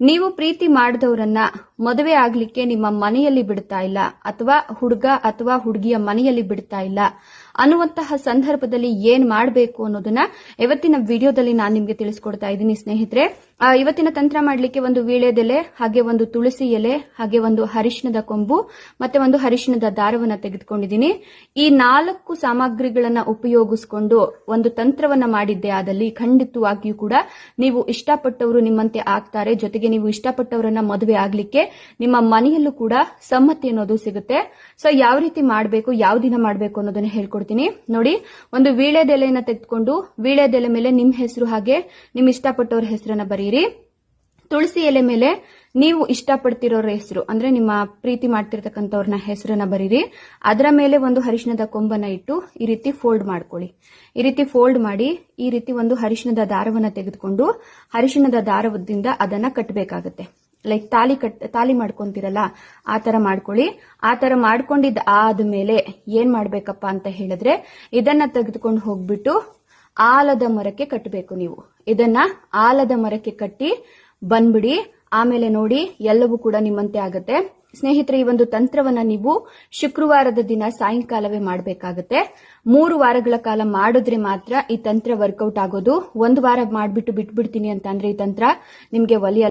ನೀವು ಪ್ರೀತಿ ಮಾಡಿದವರನ್ನ ಮದುವೆ ಆಗ್ಲಿಕ್ಕೆ ನಿಮ್ಮ ಮನೆಯಲ್ಲಿ ಬಿಡ್ತಾ ಇಲ್ಲ, ಅಥವಾ ಹುಡುಗ ಅಥವಾ ಹುಡುಗಿಯ ಮನೆಯಲ್ಲಿ ಬಿಡ್ತಾ ಇಲ್ಲ ಅನ್ನುವಂತಹ ಸಂದರ್ಭದಲ್ಲಿ ಏನ್ ಮಾಡಬೇಕು ಅನ್ನೋದನ್ನ ಇವತ್ತಿನ ವಿಡಿಯೋದಲ್ಲಿ ನಾನು ನಿಮ್ಗೆ ತಿಳಿಸ್ಕೊಡ್ತಾ ಇದ್ದೀನಿ ಸ್ನೇಹಿತರೆ. ಇವತ್ತಿನ ತಂತ್ರ ಮಾಡ್ಲಿಕ್ಕೆ ಒಂದು ವೀಳ್ಯದೆಲೆ ಹಾಗೆ ಒಂದು ತುಳಸಿ ಎಲೆ, ಹಾಗೆ ಒಂದು ಹರಿಶಿಣದ ಕೊಂಬು, ಮತ್ತೆ ಒಂದು ಹರಿಶಿಣದ ದಾರವನ್ನ ತೆಗೆದುಕೊಂಡಿದ್ದೀನಿ. ಈ ನಾಲ್ಕು ಸಾಮಗ್ರಿಗಳನ್ನ ಉಪಯೋಗಿಸಿಕೊಂಡು ಒಂದು ತಂತ್ರವನ್ನ ಮಾಡಿದ್ದೆ ಆದಲ್ಲಿ ಖಂಡಿತವಾಗಿಯೂ ಕೂಡ ನೀವು ಇಷ್ಟಪಟ್ಟವರು ನಿಮ್ಮಂತೆ ಆಗ್ತಾರೆ. ಜೊತೆಗೆ ನೀವು ಇಷ್ಟಪಟ್ಟವರನ್ನ ಮದುವೆ ಆಗ್ಲಿಕ್ಕೆ ನಿಮ್ಮ ಮನೆಯಲ್ಲೂ ಕೂಡ ಸಮ್ಮತಿ ಅನ್ನೋದು ಸಿಗುತ್ತೆ. ಸೊ ಯಾವ ರೀತಿ ಮಾಡಬೇಕು, ಯಾವ ದಿನ ಮಾಡಬೇಕು ಅನ್ನೋದನ್ನ ಹೇಳ್ಕೊಡ್ತೀನಿ. ನೋಡಿ, ಒಂದು ವೀಳ್ಯದೆಲೆಯನ್ನ ತೆಗೆದುಕೊಂಡು ವೀಳ್ಯದೆಲೆ ಮೇಲೆ ನಿಮ್ ಹೆಸರು ಹಾಗೆ ನಿಮ್ ಇಷ್ಟಪಟ್ಟವರ ಹೆಸರನ್ನ ಬರೀರಿ. ತುಳಸಿ ಎಲೆ ಮೇಲೆ ನೀವು ಇಷ್ಟಪಡ್ತಿರೋರ ಹೆಸರು, ಅಂದ್ರೆ ನಿಮ್ಮ ಪ್ರೀತಿ ಮಾಡ್ತಿರ್ತಕ್ಕಂಥವ್ರನ್ನ ಹೆಸರನ್ನ ಬರೀರಿ. ಅದರ ಮೇಲೆ ಒಂದು ಹರಿಶಿನದ ಕೊಂಬನ್ನ ಇಟ್ಟು ಈ ರೀತಿ ಫೋಲ್ಡ್ ಮಾಡ್ಕೊಳ್ಳಿ. ಈ ರೀತಿ ಫೋಲ್ಡ್ ಮಾಡಿ ಈ ರೀತಿ ಒಂದು ಹರಿಶಿನದ ದಾರವನ್ನ ತೆಗೆದುಕೊಂಡು ಹರಿಶಿನದ ದಾರದಿಂದ ಅದನ್ನ ಕಟ್ಟಬೇಕಾಗತ್ತೆ ಲೈಕ್ ತಾಲಿ ಕಟ್, ತಾಲಿ ಮಾಡ್ಕೊಂತೀರಲ್ಲ, ಆ ತರ ಮಾಡ್ಕೊಳ್ಳಿ. ಆ ತರ ಮಾಡ್ಕೊಂಡಿದ್ದ ಆದ್ಮೇಲೆ ಏನ್ ಮಾಡ್ಬೇಕಪ್ಪ ಅಂತ ಹೇಳಿದ್ರೆ, ಇದನ್ನ ತೆಗೆದುಕೊಂಡು ಹೋಗ್ಬಿಟ್ಟು ಆಲದ ಮರಕ್ಕೆ ಕಟ್ಟಬೇಕು ನೀವು. ಇದನ್ನ ಆಲದ ಮರಕ್ಕೆ ಕಟ್ಟಿ ಬಂದ್ಬಿಡಿ ಆಮೇಲೆ ನೋಡಿ, ಎಲ್ಲವೂ ಕೂಡ ನಿಮ್ಮಂತೆ ಆಗತ್ತೆ. ಸ್ನೇಹಿತರೆ, ಈ ಒಂದು ತಂತ್ರವನ್ನ ನೀವು ಶುಕ್ರವಾರದ ದಿನ ಸಾಯಂಕಾಲವೇ ಮಾಡಬೇಕಾಗತ್ತೆ. ಮೂರು ವಾರಗಳ ಕಾಲ ಮಾಡಿದ್ರೆ ಮಾತ್ರ ಈ ತಂತ್ರ ವರ್ಕೌಟ್ ಆಗೋದು. ಒಂದು ವಾರ ಮಾಡ್ಬಿಟ್ಟು ಬಿಟ್ಬಿಡ್ತೀನಿ ಅಂತ ಅಂದ್ರೆ ಈ ತಂತ್ರ ನಿಮ್ಗೆ ಒಲಿಯಲ್ಲ.